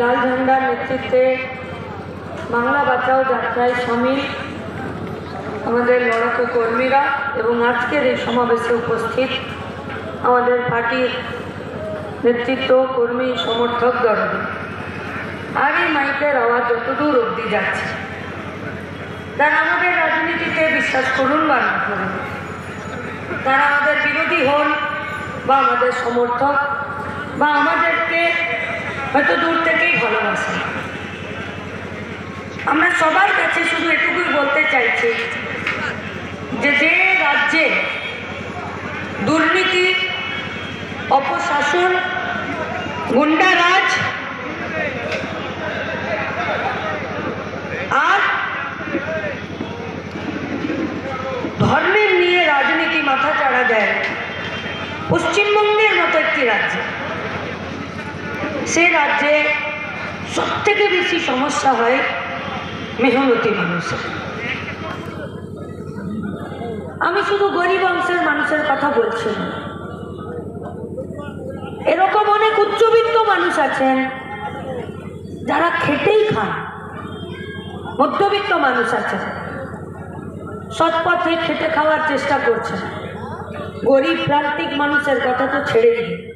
লাল ঝান্ডার নেতৃত্বে বাংলা বাঁচাও যাত্রায় সামিল আমাদের লড়াকু কর্মীরা এবং আজকের এই সমাবেশে উপস্থিত আমাদের পার্টির নেতৃত্ব, কর্মী সমর্থক দরদি আর এই মাইকের আওয়াজ যতদূর অবধি যাচ্ছে। তারা আমাদের রাজনীতিতে বিশ্বাস করুন বা না করুন। তারা আমাদের বিরোধী হন বা আমাদের সমর্থক বা আমাদেরকে হয়তো দূর থেকেই ভালোবাসেন আমরা সবার কাছে শুধু এটুকুই বলতে চাইছি যে যে রাজ্যে দুর্নীতি, অপশাসন গুন্ডারাজ আর ধর্মের নিয়ে রাজনীতি মাথা চাড়া দেয়, পশ্চিমবঙ্গের মতো একটি রাজ্যে। সে রাজ্যে সব থেকে বেশি সমস্যা হয় মেহনতি মানুষের। আমি শুধু গরিব অংশের মানুষের কথা বলছি না। এরকম অনেক উচ্চবিত্ত মানুষ আছেন যারা খেটেই খান। মধ্যবিত্ত মানুষ আছেন। সৎ পথে খেটে খাওয়ার চেষ্টা করছেন। গরিব প্রান্তিক মানুষের কথা তো ছেড়ে দিন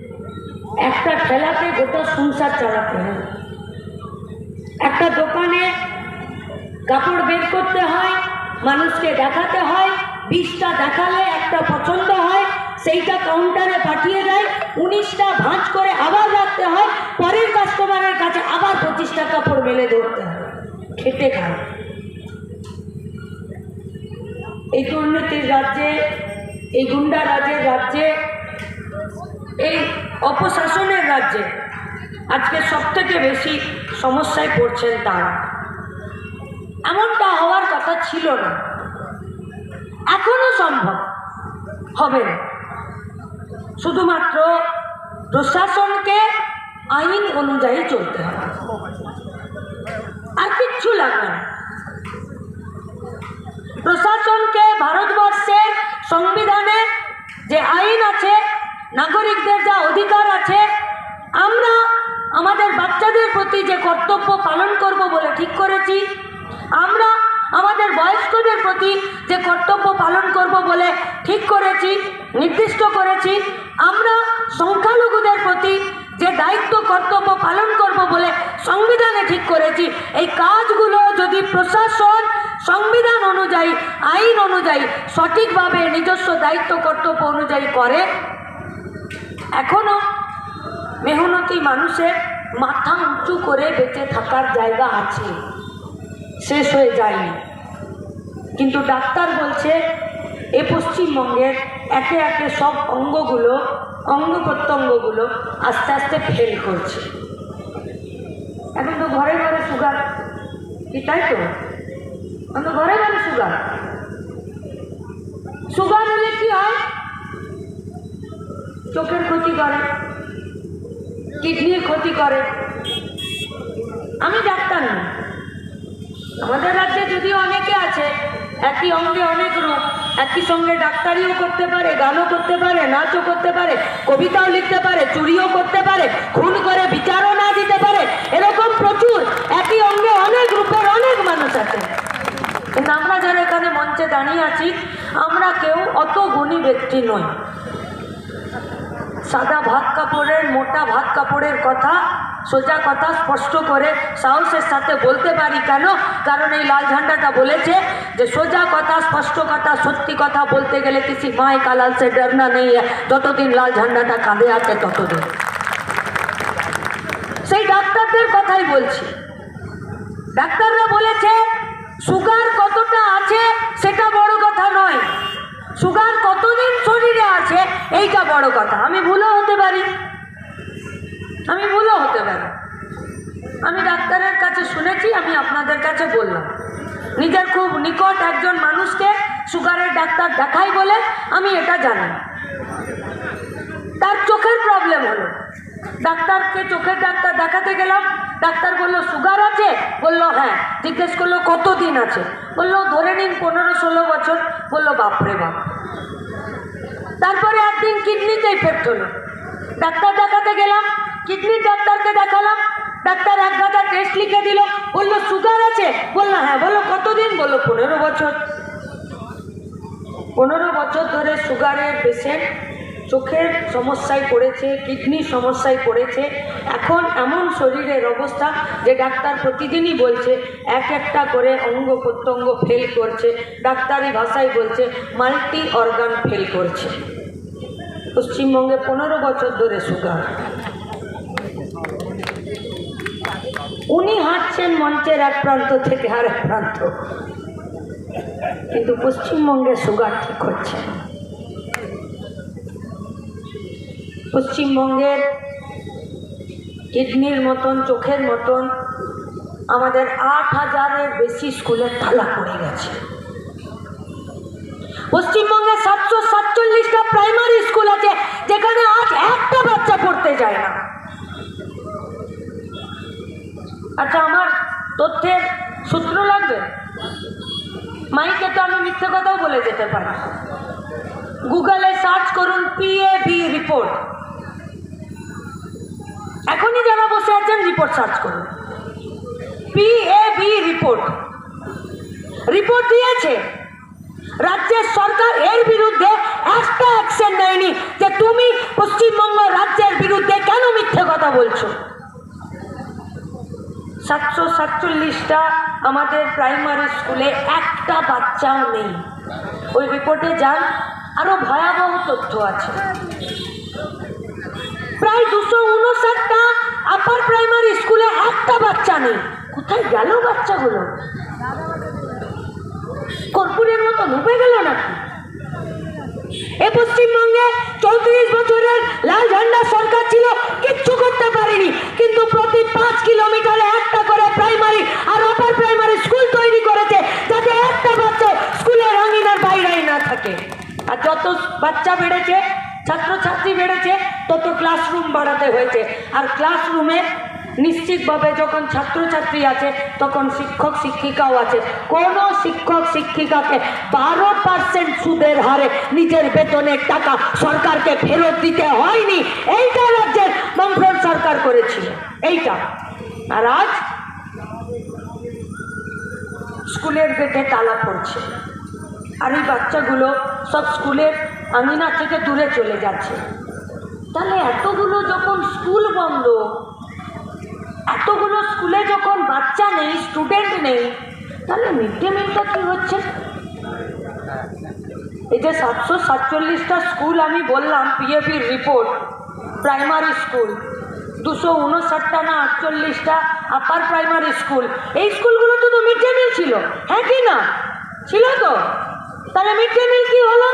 একটা ঠেলাতে গোটা সংসার চালাতে হয়। একটা দোকানে কাপড় বের করতে হয়, মানুষকে দেখাতে হয়, বিশটা দেখালে একটা পছন্দ হয়, সেইটা কাউন্টারে পাঠিয়ে দেয়, উনিশটা ভাঁজ করে আবার রাখতে হয়, পরের কাস্টমারের কাছে আবার পঁচিশটা কাপড় মেলে ধরতে হয়। খেটে খায়। এই দুর্নীতির রাজ্যে, এই গুন্ডা রাজের রাজ্যে এই অপশাসনের রাজ্যে আজকে সব থেকে বেশি সমস্যায় পড়ছেন তারা। এমনটা হওয়ার কথা ছিল না। এখনও সম্ভব হবে না। শুধুমাত্র প্রশাসনকে আইন অনুযায়ী চলতে হবে। আর কিচ্ছু লাগবে না। প্রশাসনকে ভারতবর্ষের সংবিধানে যে আইন আছে নাগরিকদের যা অধিকার আছে, আমরা আমাদের বাচ্চাদের প্রতি যে কর্তব্য পালন করব বলে ঠিক করেছি, আমরা আমাদের বয়স্কদের প্রতি যে কর্তব্য পালন করব বলে ঠিক করেছি, নির্দিষ্ট করেছি, আমরা সংখ্যালঘুদের প্রতি যে দায়িত্ব, কর্তব্য পালন করব বলে সংবিধানে ঠিক করেছি, এই কাজগুলো যদি প্রশাসন সংবিধান অনুযায়ী, আইন অনুযায়ী সঠিকভাবে নিজস্ব দায়িত্ব, কর্তব্য অনুযায়ী করে এখনও মেহনতি মানুষের মাথা উঁচু করে বেঁচে থাকার জায়গা আছে। শেষ হয়ে যায়নি। কিন্তু ডাক্তার বলছে, এ পশ্চিমবঙ্গের একে একে সব অঙ্গগুলো, অঙ্গ প্রত্যঙ্গগুলো আস্তে আস্তে ফেল করছে। এখন তো ঘরে ঘরে সুগার কি তাই তো? এখন ঘরে ঘরে সুগার সুগার চোখের ক্ষতি করে, কিডনির ক্ষতি করে। আমি ডাক্তার না। আমাদের রাজ্যে যদিও অনেকে আছে, একই অঙ্গে অনেক রূপ একই সঙ্গে ডাক্তারিও করতে পারে, গানও করতে পারে, নাচও করতে পারে, কবিতাও লিখতে পারে, চুরিও করতে পারে, খুন করে, বিচারও না দিতে পারে, এরকম প্রচুর, একই অঙ্গে অনেক রূপের অনেক মানুষ আছে। কিন্তু আমরা যারা এখানে মঞ্চে দাঁড়িয়ে আছি, আমরা কেউ অত গুণী ব্যক্তি নই। সাদা ভাত কাপড়ের, মোটা ভাত কাপড়ের কথা, সোজা কথা স্পষ্ট করে সাহসের সাথে বলতে পারি কেন? কারণ এই লাল ঝান্ডাটা বলেছে যে, সোজা কথা, স্পষ্ট কথা, সত্যি কথা বলতে গেলে কিছু মায় কালাল সে ডরনা নেই। যতদিন লাল ঝান্ডাটা কাঁধে আছে, ততদিন। সেই ডাক্তারদের কথাই বলছি। ডাক্তাররা বলেছে এইটা বড় কথা। আমি ভুলও হতে পারি। আমি ভুলও হতে পারি। আমি ডাক্তারের কাছে শুনেছি, আমি আপনাদের কাছে বললাম। নিজের খুব নিকট একজন মানুষকে সুগারের ডাক্তার দেখাই বলে আমি এটা জানি। তার চোখের প্রবলেম হলো। ডাক্তারকে চোখের ডাক্তার দেখাতে গেলাম। ডাক্তার বলল, সুগার আছে? বলল হ্যাঁ। জিজ্ঞেস করল, কতদিন আছে? বলল, ধরে নিন পনেরো ষোলো বছর। বলল, বাপরে বাপ। তারপরে একদিন কিডনিতেই ফেরতো না ডাক্তার দেখাতে গেলাম কিডনির ডাক্তারকে দেখালাম। ডাক্তার এক গাদা টেস্ট লিখে দিল, বলল সুগার আছে? বলল হ্যাঁ বলল কতদিন? বলল, পনেরো বছর। পনেরো বছর ধরে সুগারের পেশেন্ট চোখের সমস্যায় পড়েছে, কিডনির সমস্যায় পড়েছে। এখন এমন শরীরের অবস্থা যে ডাক্তার প্রতিদিনই বলছে, এক একটা করে অঙ্গ প্রত্যঙ্গ ফেল করছে। ডাক্তারি ভাষায় বলছে মাল্টি অর্গান ফেল করছে। পশ্চিমবঙ্গে পনেরো বছর ধরে সুগার উনি হাঁটছেন মঞ্চের এক প্রান্ত থেকে আর এক প্রান্ত। কিন্তু পশ্চিমবঙ্গে সুগার ঠিক হচ্ছে না। পশ্চিমবঙ্গের কিডনির মতন, চোখের মতন আমাদের আট হাজারের বেশি স্কুলের তালা পড়ে গেছে। পশ্চিমবঙ্গে সাতশো সাতচল্লিশটা প্রাইমারি স্কুল আছে, যেখানে আজ একটা বাচ্চা পড়তে যায় না। আচ্ছা আমার তথ্যের সূত্র লাগবে? মাইকে তো আমি মিথ্যে কথাও বলে যেতে পারি। গুগলে সার্চ করুন পিএবি রিপোর্ট এখনই যারা বসে আছেন রিপোর্ট সার্চ করুন। পিএবি রিপোর্ট রিপোর্ট দিয়েছে রাজ্যের সরকার এর বিরুদ্ধে একটা অ্যাকশন নেয়নি যে তুমি পশ্চিমবঙ্গ রাজ্যের বিরুদ্ধে কেন মিথ্যে কথা বলছো? সাতশো সাতচল্লিশটা আমাদের প্রাইমারি স্কুলে একটা বাচ্চাও নেই। ওই রিপোর্টে যান আরও ভয়াবহ তথ্য আছে। প্রায় দুশো উনষাটটা আপার প্রাইমারি স্কুলে একটা বাচ্চা নেই। কোথায় গেল বাচ্চাগুলো? কর্পূরের মতো ডুবে গেল নাকি? এ পশ্চিমবঙ্গে চৌত্রিশ বছরের লাল ঝান্ডা সরকার ছিল, কিচ্ছু করতে পারেনি। কিন্তু প্রতি পাঁচ কিলোমিটারে একটা করে প্রাইমারি আর আপার প্রাইমারি স্কুল তৈরি করেছে, যাতে একটা বাচ্চা স্কুলের আঙিনার বাইরেই না থাকে। আর যত বাচ্চা বেড়েছে, ছাত্রছাত্রী বেড়েছে, তত ক্লাসরুম বাড়াতে হয়েছে। আর ক্লাসরুমে নিশ্চিতভাবে যখন ছাত্রছাত্রী আছে, তখন শিক্ষক শিক্ষিকাও আছে। কোনো শিক্ষক শিক্ষিকাকে বারো পার্সেন্ট সুদের হারে নিজের বেতনের টাকা সরকারকে ফেরত দিতে হয়নি, এইটা রাজ্যের বামফ্রন্ট সরকার করেছিল। এইটা। আর আজ স্কুলের গেটে তালা পড়ছে। আর এই বাচ্চাগুলো সব স্কুলের আঙিনা থেকে দূরে চলে যাচ্ছে। তাহলে এতগুলো যখন স্কুল বন্ধ এতগুলো স্কুলে যখন বাচ্চা নেই স্টুডেন্ট নেই, তাহলে মিড ডে মিলটা কী হচ্ছে? এই যে সাতশো সাতচল্লিশটা স্কুল আমি বললাম পিএপির রিপোর্ট প্রাইমারি স্কুল দুশো উনষাটটা না আটচল্লিশটা আপার প্রাইমারি স্কুল এই স্কুলগুলোতে তো মিড ডে মিল ছিল। হ্যাঁ কি না? ছিল তো। তাহলে মিড ডে মিল কী হলো?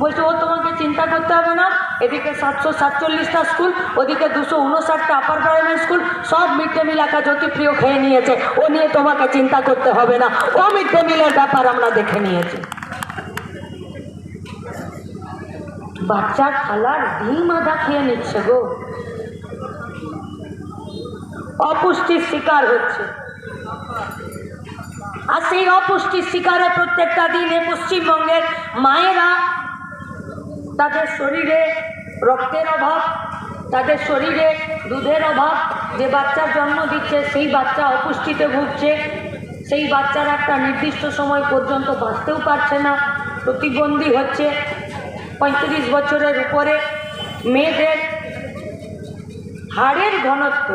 বলছে, ও, তোমাকে চিন্তা করতে হবে না। এদিকে সাতশো সাতচল্লিশটা স্কুল, ওদিকে দুশো উনষাটটা আপার প্রাইমারি স্কুল সব মিড ডে মিল একা জ্যোতিপ্রিয় খেয়ে নিয়েছে। ও নিয়ে তোমাকে চিন্তা করতে হবে না। ও মিড ডে মিলের ব্যাপার আমরা দেখে নিয়েছি। বাচ্চা খালার ডিম আধা খেয়ে নিচ্ছে গো। অপুষ্টির শিকার হচ্ছে। আর সেই অপুষ্টির শিকারে প্রত্যেকটা দিনে পশ্চিমবঙ্গের মায়েরা তাদের শরীরে রক্তের অভাব, তাদের শরীরে দুধের অভাব, যে বাচ্চার জন্ম দিচ্ছে, সেই বাচ্চা অপুষ্টিতে ভুগছে, সেই বাচ্চার একটা নির্দিষ্ট সময় পর্যন্ত বাঁচতেও পারছে না। প্রতিবন্ধী হচ্ছে পঁয়ত্রিশ বছরের উপরে মেয়েদের হাড়ের ঘনত্ব।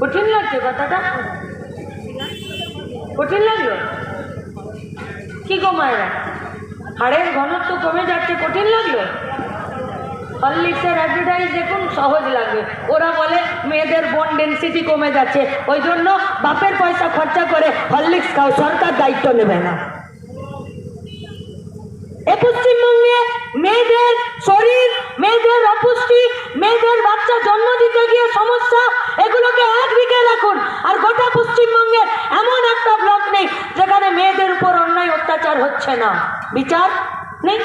কঠিন লাগছে কথাটা? কঠিন লাগল? কি গো মায়েরা? হাড়ের ঘনত্ব কমে যাচ্ছে, কঠিন লাগল? হরলিক্সের অ্যাডভার্টাইজ দেখুন, সহজ লাগবে। ওরা বলে, মেয়েদের বোন ডেন্সিটি কমে যাচ্ছে। ওই জন্য বাপের পয়সা খরচা করে হরলিক্স খাও সরকার দায়িত্ব নেবে না। এ পশ্চিমবঙ্গে মেয়েদের শরীর, মেয়েদের অপুষ্টি, মেয়েদের বাচ্চা জন্ম দিতে গিয়ে সমস্যা এগুলোকে একদিকে রাখুন। আর গোটা পশ্চিমবঙ্গে এমন একটা ব্লক নেই, যেখানে মেয়েদের উপর অন্যায় অত্যাচার হচ্ছে না। বিচার নেই?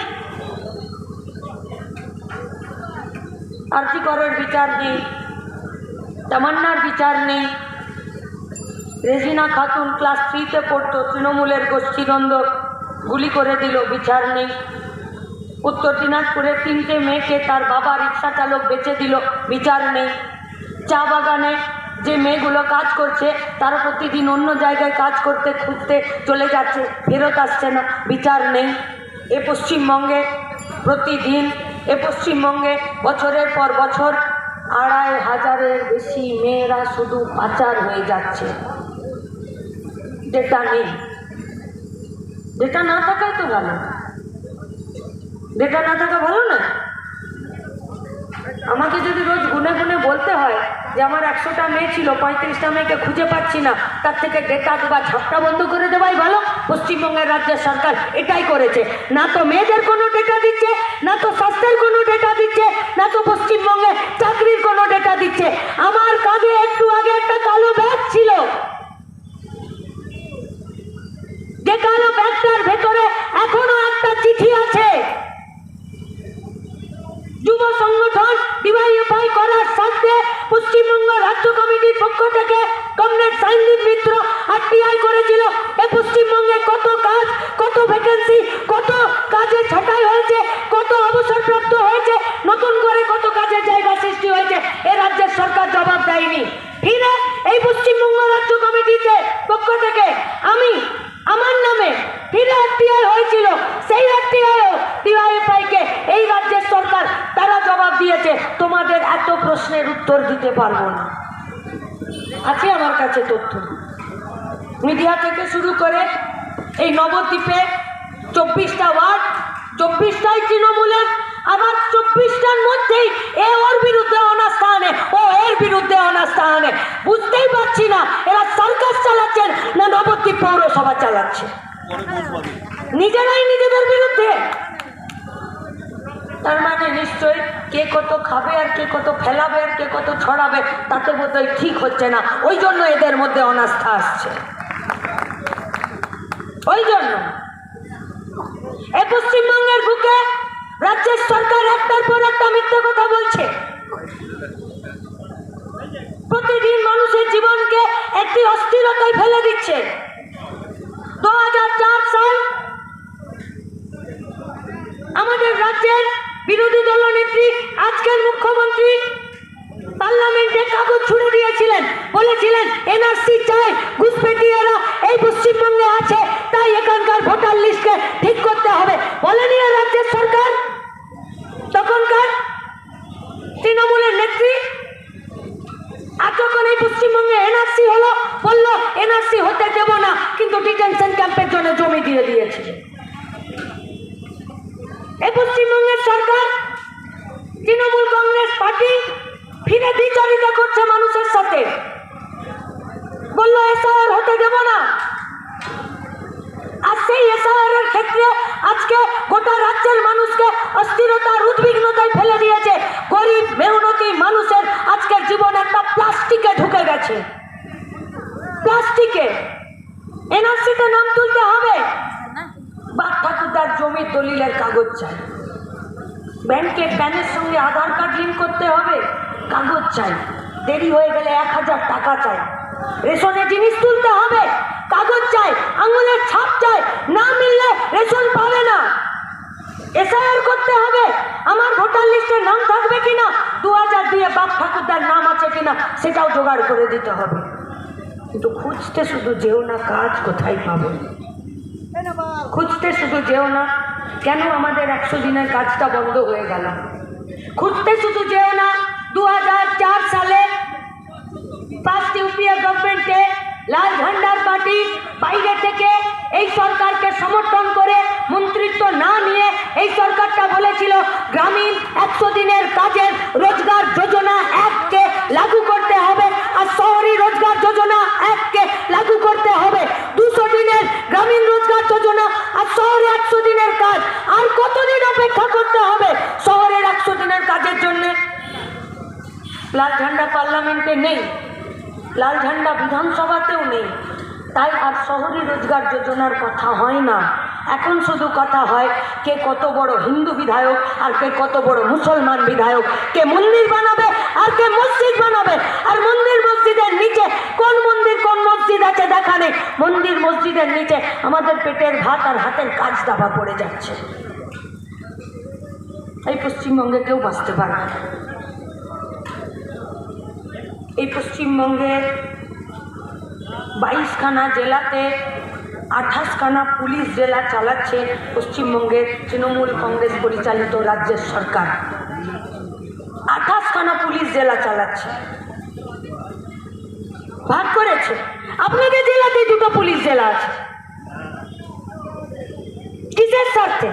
আর্থিকরের বিচার নেই? তামান্নার বিচার নেই? রেজিনা খাতুন ক্লাস থ্রিতে পড়তো, তৃণমূলের গোষ্ঠীদ্বন্দ্ব গুলি করে দিল, বিচার নেই। উত্তর দিনাজপুরের তিনটে মেয়েকে তার বাবা রিক্সা চালক বেচে দিল, বিচার নেই। চা বাগানে যে মেয়েগুলো কাজ করছে, তারা প্রতিদিন অন্য জায়গায় কাজ করতে, খুঁজতে চলে যাচ্ছে, ফেরত আসছে না, বিচার নেই। এ পশ্চিমবঙ্গে প্রতিদিন, এ পশ্চিমবঙ্গে বছরের পর বছর আড়াই হাজারের বেশি মেয়েরা শুধু পাচার হয়ে যাচ্ছে। ডেটা নেই। ডেটা না থাকাই তো ভালো। ডেটা না থাকা ভালো না? আমাকে যদি রোজ গুনে গুনে বলতে হয় যে আমার একশোটা মেয়ে ছিল, পঁয়ত্রিশটা মেয়েকে খুঁজে পাচ্ছি না, তার থেকে ডেটা দেওয়া ঝাপটা বন্ধ করে দেওয়াই ভালো। পশ্চিমবঙ্গের রাজ্যের সরকার এটাই করেছে। না তো মেয়েদের কোনো ডেটা দিচ্ছে, না তো স্বাস্থ্যের কোনো ডেটা দিচ্ছে, না তো পশ্চিমবঙ্গে চাকরির কোনো ডেটা দিচ্ছে। আমার কাঁধে একটু আগে একটা কালো ব্যাগ ছিল। যে কালো ব্যাগটার ভেতরে এখনও একটা চিঠি আছে। যুব সংগঠন ডিওয়াইএফআই করার স্বার্থে পশ্চিমবঙ্গ রাজ্য কমিটির পক্ষ থেকে কমরেড সাইনদীপ মিত্র আরটিআই করেছিল। এ পশ্চিমবঙ্গে কত কাজ, কত ভ্যাকেন্সি কত কাজে ছাঁটাই হয়েছে, কত অবসরপ্রাপ্ত হয়েছে, নতুন করে কত কাজের জায়গা সৃষ্টি হয়েছে, এ রাজ্যের সরকার জবাব দেয়নি। ফিরে এই পশ্চিমবঙ্গ রাজ্য কমিটিতে পক্ষ থেকে আমি আমার নামে ফিরে আরটিআই হয়েছিল সেই আরটিআইও ডিওয়াইএফআইকে এই রাজ্যের সরকার তারা জবাব দিয়েছে তোমাদের এত প্রশ্নের উত্তর দিতে পারব না আছে আমার কাছে তথ্য মিডিয়া থেকে শুরু করে এই নবদ্বীপে চব্বিশটা ওয়ার্ড, চব্বিশটাই তৃণমূলের, আবার চব্বিশটার মধ্যেই এ ওর বিরুদ্ধে অনাস্থা আনে ও এর বিরুদ্ধে অনাস্থা আনে বুঝতেই পারছি না, এরা সার্কাস চালাচ্ছেন না নবদ্বীপ পৌরসভা চালাচ্ছে? নিজেরাই নিজেদের বিরুদ্ধে। তার মানে নিশ্চয়ই কে কত খাবে আর কে কত ফেলাবে আর কে কত ছড়াবে, তাতে বোধহয় ঠিক হচ্ছে না। ওই জন্য এদের মধ্যে অনাস্থা আসছে। ওই জন্য। এ পশ্চিমবঙ্গের বুকে রাজ্যের সরকার একটার পর একটা মিথ্যে কথা বলছে। প্রতিদিন মানুষের জীবনকে একটি অস্থিরতায় ফেলে দিচ্ছে। দু হাজার চার সাল আমাদের রাজ্যের বিরোধী দলনেত্রী, আজকের মুখ্যমন্ত্রী পার্লামেন্টে কাগজ ছুড়ে দিয়েছিলেন। বলেছিলেন এনআরসি চাই ঘুষপেটিয়েরা এই পশ্চিমবঙ্গে আছে, তাই এখানকার ভোটার লিস্টকে ঠিক করতে হবে। বলেনি রাজ্যের সরকার? তখনকার তৃণমূলের নেত্রী? আর যখন এই পশ্চিমবঙ্গে এনআরসি হলো, বলল এনআরসি হতে দেব না। কিন্তু ডিটেনশন ক্যাম্পের জন্য জমি দিয়ে দিয়েছে এই পশ্চিমবঙ্গের সরকার তৃণমূল কংগ্রেস পার্টি ফিরে বিচারিতা করছে মানুষের সাথে বলল এসআইআর হতে দেব না। আর সেই এসআইআর ক্ষেত্রে আজকে গোটা রাজ্যের মানুষকে অস্থিরতার উদ্বিগ্নতায় ফেলে দিয়েছে। গরিব, মেহনতি মানুষের আজকের জীবন একটা প্লাস্টিকে ঢুকে গেছে। প্লাস্টিকে। এনআরসিতে নাম তুলতে হবে। বাপ ঠাকুরদার জমির দলিলের কাগজ চাই। ব্যাংকে প্যানের সঙ্গে আধার কার্ড লিঙ্ক করতে হবে। কাগজ চাই। দেরি হয়ে গেলে এক হাজার টাকা চাই। রেশনে জিনিস তুলতে হবে। কাগজ চাই, আঙুলের ছাপ চাই, না মিললে রেশন পাবে না। এসআইআর করতে হবে। আমার ভোটার লিস্টে নাম থাকবে কিনা? দু হাজার দুয়ে বাপ ঠাকুরদার নাম আছে কিনা? সেটাও জোগাড় করে দিতে হবে। কিন্তু খুঁজতে শুধু যেও না, কাজ কোথায় পাবো? খুঁজতে শুধু যেও না, কেন আমাদের একশো দিনের কাজটা বন্ধ হয়ে গেল? খুঁজতে শুধু যেও গ্রামীণ একশো দিনের কাজের রোজগার যোজনা এককে লাগু করতে হবে, আর শহরি রোজগার যোজনা এককে লাগু করতে হবে। দুশো দিনের গ্রামীণ রোজগার যোজনা, আর শহরে একশো দিনের কাজ। আর কতদিন অপেক্ষা করতে হবে শহরের একশো দিনের কাজের জন্যে? লাল ঝান্ডা পার্লামেন্টে নেই, লাল ঝান্ডা বিধানসভাতেও নেই। তাই আর শহরী রোজগার যোজনার কথা হয় না। এখন শুধু কথা হয়, কে কত বড় হিন্দু বিধায়ক, আর কে কত বড় মুসলমান বিধায়ক, কে মন্দির বানাবে, আর কে মসজিদ বানাবে, আর মন্দির মসজিদের নিচে কোন মন্দির, কোন মসজিদ আছে দেখা নেই। মন্দির মসজিদের নিচে আমাদের পেটের ভাত আর হাতের কাজ দাবা পড়ে যাচ্ছে। এই পশ্চিমবঙ্গে কেউ বাঁচতে পারে না। এই পশ্চিমবঙ্গের বাইশখানা জেলাতে আঠাশখানা পুলিশ জেলা চালাচ্ছে পশ্চিমবঙ্গের তৃণমূল কংগ্রেস পরিচালিত রাজ্যের সরকার। আঠাশখানা পুলিশ জেলা চালাচ্ছে। ভাগ করেছে। আপনাদের জেলাতে দুটো পুলিশ জেলা আছে, কিসের স্বার্থে?